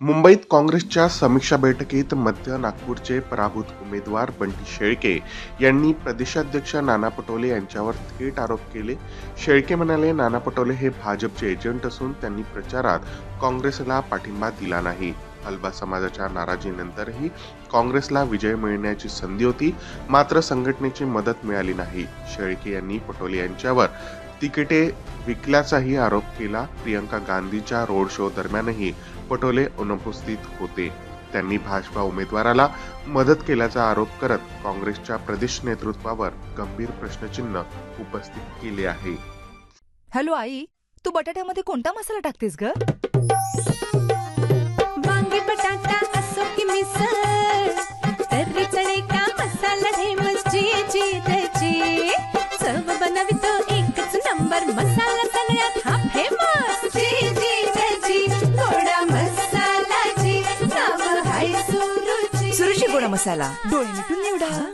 मुंबईत काँग्रेसच्या समीक्षा बैठकीत मध्य नागपूरचे पराभूत उमेदवार बंटी शेळके यांनी प्रदेशाध्यक्ष नाना पटोले यांच्यावर थेट आरोप केले. शेळके म्हणाले नाना पटोले हे भाजपचे एजंट असून त्यांनी प्रचारात काँग्रेसला पाठिंबा दिला नाही. अल्बा समाजाच्या नाराजीनंतरही काँग्रेसला विजय मिळण्याची संधी होती. मात्र संघटनेची मदत मिळाली नाही. शेळके यांनी पटोले यांच्यावर तिकिटे विकल्याचाही आरोप केला. प्रियंका गांधीच्या रोड शो दरम्यानही पटोले अनुपस्थित होते. त्यांनी भाजपा उमेदवाराला मदत केल्याचा आरोप करत काँग्रेसच्या प्रदेश नेतृत्वावर गंभीर प्रश्नचिन्ह उपस्थित केले आहे. हॅलो आई तू बटाट्यामध्ये कोणता मसाला टाकतेस ग? वांगी बटाटा असो की मिसळ గోడ మసాలా. డోయినట్టుందేవిడా